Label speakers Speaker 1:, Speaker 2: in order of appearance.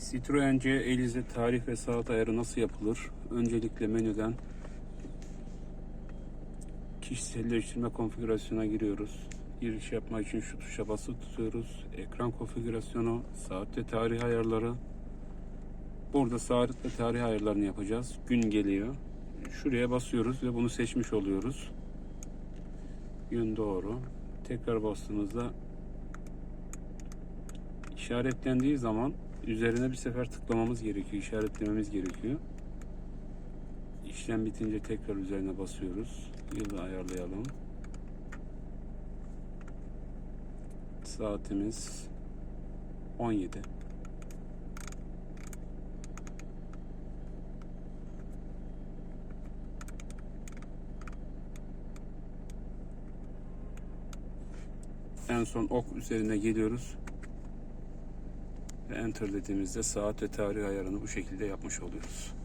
Speaker 1: Citroen C Elize tarih ve saat ayarı nasıl yapılır? Öncelikle menüden kişiselleştirme konfigürasyona giriyoruz. Giriş yapmak için şu tuşa basılı tutuyoruz. Ekran konfigürasyonu, saat ve tarih ayarları. Burada saat ve tarih ayarlarını yapacağız. Gün geliyor. Şuraya basıyoruz ve bunu seçmiş oluyoruz. Gün doğru. Tekrar bastığımızda işaretlendiği zaman üzerine bir sefer tıklamamız gerekiyor, işaretlememiz gerekiyor. İşlem bitince tekrar üzerine basıyoruz. Yılı ayarlayalım. Saatimiz 17. En son ok üzerine geliyoruz ve enter dediğimizde saat ve tarih ayarını bu şekilde yapmış oluyoruz.